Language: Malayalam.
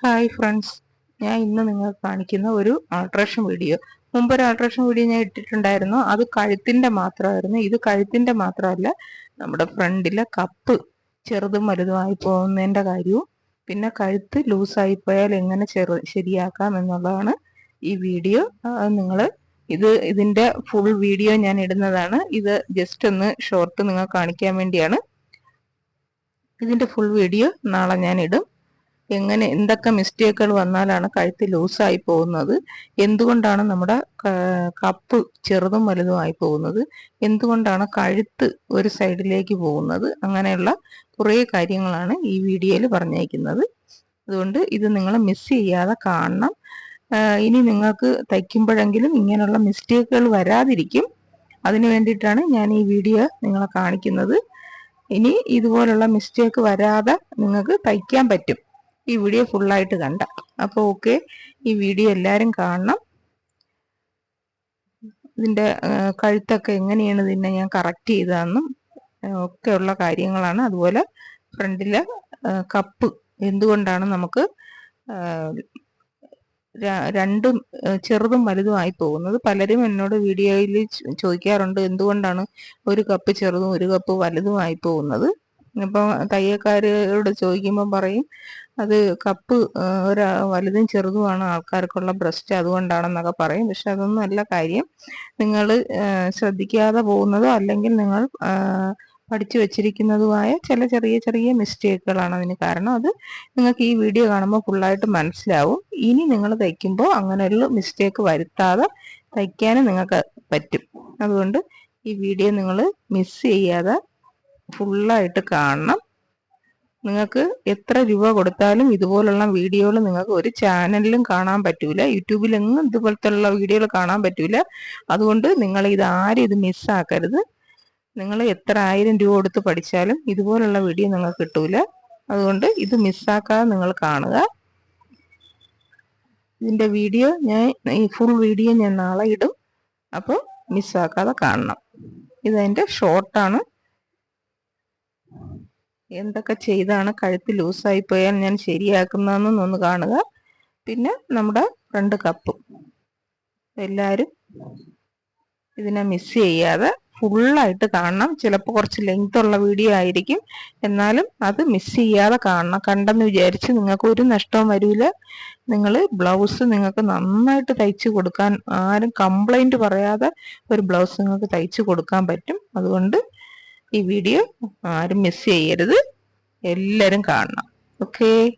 ഹായ് ഫ്രണ്ട്സ് ഞാൻ ഇന്ന് നിങ്ങൾ കാണിക്കുന്ന ഒരു ആൾട്രേഷൻ വീഡിയോ മുമ്പ് ഒരു ആൾട്രേഷൻ വീഡിയോ ഞാൻ ഇട്ടിട്ടുണ്ടായിരുന്നു. അത് കഴുത്തിന്റെ മാത്രമായിരുന്നു. ഇത് കഴുത്തിന്റെ മാത്രമല്ല നമ്മുടെ ഫ്രണ്ടിലെ കപ്പ് ചെറുതും വലുതുമായി പോകുന്നതിന്റെ കാര്യവും പിന്നെ കഴുത്ത് ലൂസായി പോയാൽ എങ്ങനെ ചെറു ശരിയാക്കാം എന്നുള്ളതാണ് ഈ വീഡിയോ നിങ്ങൾ ഇത് ഇതിന്റെ ഫുൾ വീഡിയോ ഞാൻ ഇടുന്നതാണ്. ഇത് ജസ്റ്റ് ഒന്ന് ഷോർട്ട് നിങ്ങൾ കാണിക്കാൻ വേണ്ടിയാണ്. ഇതിന്റെ ഫുൾ വീഡിയോ നാളെ ഞാൻ ഇടും. എങ്ങനെ എന്തൊക്കെ മിസ്റ്റേക്കുകൾ വന്നാലാണ് കഴുത്ത് ലൂസായി പോകുന്നത്? എന്തുകൊണ്ടാണ് നമ്മുടെ കപ്പ് ചെറുതും വലുതുമായി പോകുന്നത്? എന്തുകൊണ്ടാണ് കഴുത്ത് ഒരു സൈഡിലേക്ക് പോകുന്നത്? അങ്ങനെയുള്ള കുറേ കാര്യങ്ങളാണ് ഈ വീഡിയോയിൽ പറഞ്ഞേക്കുന്നത് അതുകൊണ്ട് ഇത് നിങ്ങൾ മിസ് ചെയ്യാതെ കാണണം. ഇനി നിങ്ങൾക്ക് തയ്ക്കുമ്പോഴെങ്കിലും ഇങ്ങനെയുള്ള മിസ്റ്റേക്കുകൾ വരാതിരിക്കും. അതിനു വേണ്ടിയിട്ടാണ് ഞാൻ ഈ വീഡിയോ നിങ്ങളെ കാണിക്കുന്നത്. ഇനി ഇതുപോലുള്ള മിസ്റ്റേക്ക് വരാതെ നിങ്ങൾക്ക് തയ്ക്കാൻ പറ്റും. ഈ വീഡിയോ ഫുള്ളായിട്ട് കണ്ട. അപ്പോൾ ഓക്കെ ഈ വീഡിയോ എല്ലാവരും കാണണം. ഇതിന്റെ കഴുത്തൊക്കെ എങ്ങനെയാണ് ഇതിനെ ഞാൻ കറക്റ്റ് ചെയ്തതെന്നും ഒക്കെയുള്ള കാര്യങ്ങളാണ്. അതുപോലെ ഫ്രണ്ടിൽ കപ്പ് എന്തുകൊണ്ടാണ് നമുക്ക് രണ്ടും ചെറുതും വലുതും ആയി പോകുന്നത്? പലരും എന്നോട് വീഡിയോയിൽ ചോദിക്കാറുണ്ട് എന്തുകൊണ്ടാണ് ഒരു കപ്പ് ചെറുതും ഒരു കപ്പ് വലുതും ആയി പോകുന്നത്? ഇപ്പം തയ്യക്കാരോട് ചോദിക്കുമ്പോൾ പറയും അത് കപ്പ് ഒരു വലുതും ചെറുതുമാണ് ആൾക്കാർക്കുള്ള ബ്രസ്റ്റ് അതുകൊണ്ടാണെന്നൊക്കെ പറയും. പക്ഷെ അതൊന്നും അല്ല കാര്യം. നിങ്ങൾ ശ്രദ്ധിക്കാതെ പോകുന്നതോ അല്ലെങ്കിൽ നിങ്ങൾ പഠിച്ചു വെച്ചിരിക്കുന്നതുമായ ചില ചെറിയ ചെറിയ മിസ്റ്റേക്കുകളാണ് അതിന് കാരണം. അത് നിങ്ങൾക്ക് ഈ വീഡിയോ കാണുമ്പോൾ ഫുള്ളായിട്ട് മനസ്സിലാവും. ഇനി നിങ്ങൾ തയ്ക്കുമ്പോൾ അങ്ങനെയുള്ള മിസ്റ്റേക്ക് വരുത്താതെ തയ്ക്കാനും നിങ്ങൾക്ക് പറ്റും. അതുകൊണ്ട് ഈ വീഡിയോ നിങ്ങൾ മിസ് ചെയ്യാതെ ഫുള്ളായിട്ട് കാണണം. നിങ്ങൾക്ക് എത്ര രൂപ കൊടുത്താലും ഇതുപോലുള്ള വീഡിയോകൾ നിങ്ങൾക്ക് ഒരു ചാനലിലും കാണാൻ പറ്റൂല യൂട്യൂബിലെങ്ങും ഇതുപോലത്തെ വീഡിയോകൾ കാണാൻ പറ്റൂല. അതുകൊണ്ട് നിങ്ങൾ ഇത് ആരും ഇത് മിസ്സാക്കരുത് നിങ്ങൾ എത്ര ആയിരം രൂപ കൊടുത്ത് പഠിച്ചാലും ഇതുപോലുള്ള വീഡിയോ നിങ്ങൾക്ക് കിട്ടൂല. അതുകൊണ്ട് ഇത് മിസ്സാക്കാതെ നിങ്ങൾ കാണുക. ഇതിന്റെ വീഡിയോ ഞാൻ ഈ ഫുൾ വീഡിയോ ഞാൻ നാളെ ഇടും. അപ്പോൾ മിസ്സാക്കാതെ കാണണം. ഇതെന്റെ ഷോർട്ടാണ് എന്തൊക്കെ ചെയ്താണ് കഴുത്ത് ലൂസായി പോയാൽ ഞാൻ ശരിയാക്കുന്നതെന്ന് ഒന്ന് കാണുക. പിന്നെ നമ്മുടെ രണ്ട് കപ്പും എല്ലാവരും ഇതിനെ മിസ് ചെയ്യാതെ ഫുള്ളായിട്ട് കാണണം. ചിലപ്പോൾ കുറച്ച് ലെങ്ത് ഉള്ള വീഡിയോ ആയിരിക്കും. എന്നാലും അത് മിസ് ചെയ്യാതെ കാണണം. കണ്ടെന്ന് വിചാരിച്ച് നിങ്ങൾക്ക് ഒരു നഷ്ടവും വരില്ല നിങ്ങൾ ബ്ലൗസ് നിങ്ങൾക്ക് നന്നായിട്ട് തയ്ച്ചു കൊടുക്കാൻ ആരും കംപ്ലൈന്റ് പറയാതെ ഒരു ബ്ലൗസ് നിങ്ങൾക്ക് തയ്ച്ചു കൊടുക്കാൻ പറ്റും. അതുകൊണ്ട് ഈ വീഡിയോ ആരും മിസ് ചെയ്യരുത്. എല്ലാവരും കാണണം. ഓക്കേ